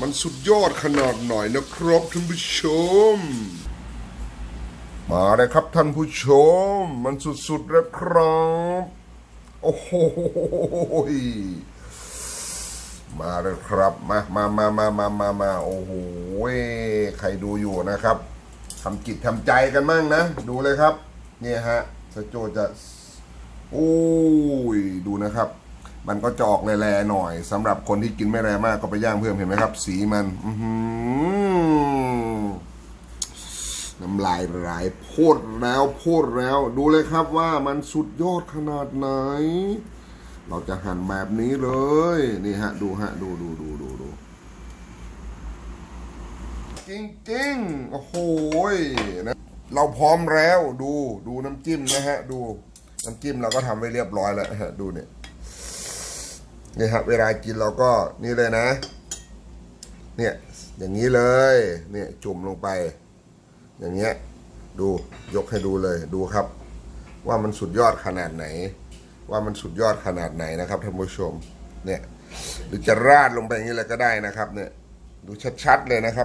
มันสุดยอดขนาดหน่อยนะครับท่านผู้ชม มาเลยครับท่านผู้ชม มันสุดๆแล้วครับ โอ้โหมาเลยครับ มามามามามามามาโอ้โหใครดูอยู่นะครับทำจิตทำใจกันมั่งนะ ดูเลยครับ เนี่ยฮะสจโจจะโอ้ยดูนะครับ มันก็จะออกแร่ๆหน่อยสำหรับคนที่กินไม่แรงมากก็ไปย่างเพิ่มเห็นไหมครับ สีมันออืน้ำลายไหลพูดแล้วพูดแล้ว ดูเลยครับว่ามันสุดยอดขนาดไหน เราจะหั่นแบบนี้เลย นี่ฮะ ดูฮะ ดูดูดูดูดูจริงๆโอ้โหนะเราพร้อมแล้วดูดูน้ำจิ้มนะฮะ ดูน้ำจิ้มเราก็ทำไว้เรียบร้อยแล้วฮะดูเนี่ย นี่ครับเวลากินเราก็นี่เลยนะ เนี่ยอย่างนี้เลยเนี่ยจุ่มลงไป อย่างเงี้ยดูยกให้ดูเลยดูครับ ว่ามันสุดยอดขนาดไหน ว่ามันสุดยอดขนาดไหนนะครับท่านผู้ชมเนี่ยหรือจะราดลงไปอย่างนี้เลยก็ได้นะครับเนี่ยดูชัดๆเลยนะครับ